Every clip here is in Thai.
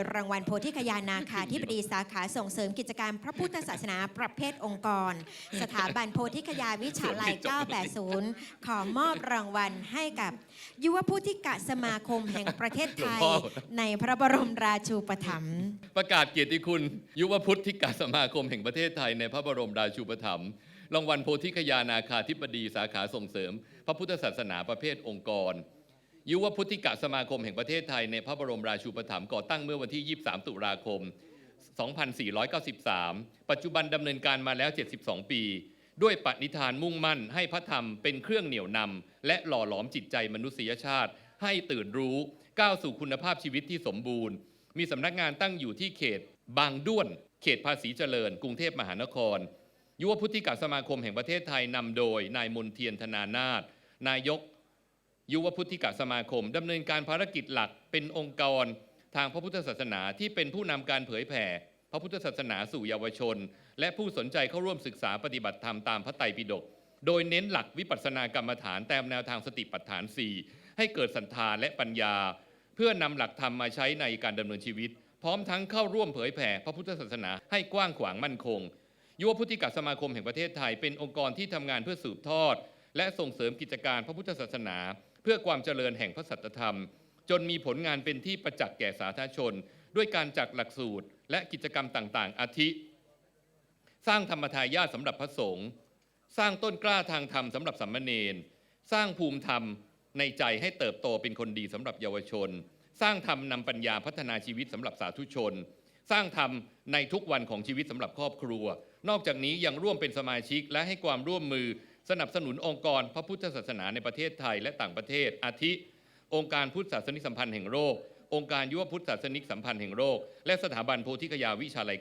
รางวัลโพธิคยานาคาธิบดีสาขาส่งเสริมกิจการพระพุทธศาสนาประเภทองค์กร สถาบันโพธิคยาวิชาลัย 980 ขอมอบรางวัลให้กับ ยุวพุทธิกะสมาคมแห่งประเทศไทยหลวงพ่อในพระบรมราชูปถัมภ์ประกาศเกียรติคุณ ยุวพุทธิกาสมาคมแห่งประเทศไทยในพระบรมราชูปถัมภ์รางวัลโพธิคยานาคาธิบดีสาขาส่งเสริม พระพุทธศาสนาประเภทองค์กร ยุวพุทธิกะสมาคมแห่งประเทศไทยในพระบรมราชูปถัมภ์ก่อตั้งเมื่อวันที่ 23 ตุลาคม 2493 ปัจจุบันดำเนินการมาแล้ว 72 ปี ด้วยปณิธานมุ่งมั่นให้พระธรรมเป็นเครื่องเหนี่ยวนำและหล่อหลอมจิตใจมนุษยชาติ ให้ตื่นรู้ก้าวสู่คุณภาพชีวิตที่สมบูรณ์ มีสำนักงานตั้งอยู่ที่เขต บางด้วน เขตภาษีเจริญ กรุงเทพมหานคร ยุวพุทธิกสมาคมแห่งประเทศไทยนำโดยนายมนเทียนธนานาถนายก ยุวพุทธิกสมาคมดำเนินการภารกิจหลักเป็นองค์กรทางพระพุทธศาสนาที่เป็นผู้นำการเผยแผ่ พระพุทธศาสนาสู่เยาวชน และผู้สนใจเข้าร่วมศึกษาปฏิบัติธรรมตามพระไตรปิฎกโดยเน้นหลักวิปัสสนากรรมฐานตามแนวทางสติปัฏฐาน 4 ให้เกิดศรัทธาและปัญญา เพื่อนำหลักธรรมมาใช้ในการดำเนินชีวิต พร้อมทั้งเข้าร่วมเผยแผ่ พระพุทธศาสนาให้กว้างขวางมั่นคงยุวพุทธิกสมาคมแห่งประเทศไทยเป็นองค์กรที่ทำงานเพื่อสืบทอด และส่งเสริมกิจการพระพุทธศาสนาเพื่อความเจริญแห่งพระสัจธรรม จนมีผลงานเป็นที่ประจักษ์แก่สาธารณชน ด้วยการจัดหลักสูตร และกิจกรรมต่างๆ อาทิ สร้างธรรมทายาทสำหรับพระสงฆ์สร้างต้นกล้าทางธรรมสำหรับสัมมเนนสร้างภูมิธรรมในใจให้เติบโตเป็นคนดีสำหรับเยาวชน สร้างธรรมนำปัญญาพัฒนาชีวิตสำหรับสาธุชน สร้างธรรมในทุกวันของชีวิตสำหรับครอบครัว นอกจากนี้ยังร่วมเป็นสมาชิกและให้ความร่วมมือ สนับสนุนองค์กรพระพุทธศาสนาในประเทศไทยและต่างประเทศ อาทิ องค์การพุทธศาสนิกสัมพันธ์แห่งโลกองค์การยุวพุทธศาสนิกสัมพันธ์แห่งโลกและสถาบันโพธิคยาวิชาลัย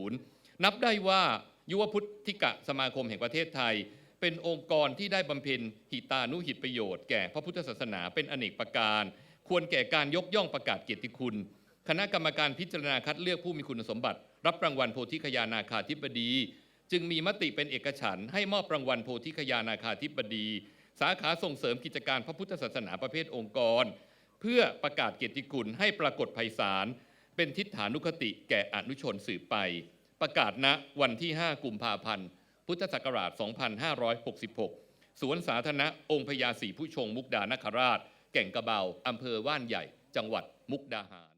980 นับได้ว่ายุวพุทธิกะสมาคมแห่งประเทศไทย เป็นองค์กรที่ได้บำเพ็ญหิตานุหิตประโยชน์แก่พระพุทธศาสนาเป็นอเนกประการ ควรแก่การยกย่องประกาศเกียรติคุณ คณะกรรมการพิจารณาคัดเลือกผู้มีคุณสมบัติ รับรางวัลโพธิคยานาคาธิบดี จึงมีมติเป็นเอกฉันท์ให้มอบรางวัลโพธิคยานาคาธิบดี สาขาส่งเสริมกิจการพระพุทธศาสนาประเภทองค์กร เพื่อประกาศเกียรติคุณให้ปรากฏไพศาลเป็นทิฏฐานุคติแก่อนุชนสืบไป ประกาศณวันที่ 5 กุมภาพันธ์ พุทธศักราช 2566 สวนสาธารณะองค์พญาศรีผู้ชงมุกดานคราช แก่งกระเบาอำเภอว่านใหญ่ จังหวัดมุกดาหาร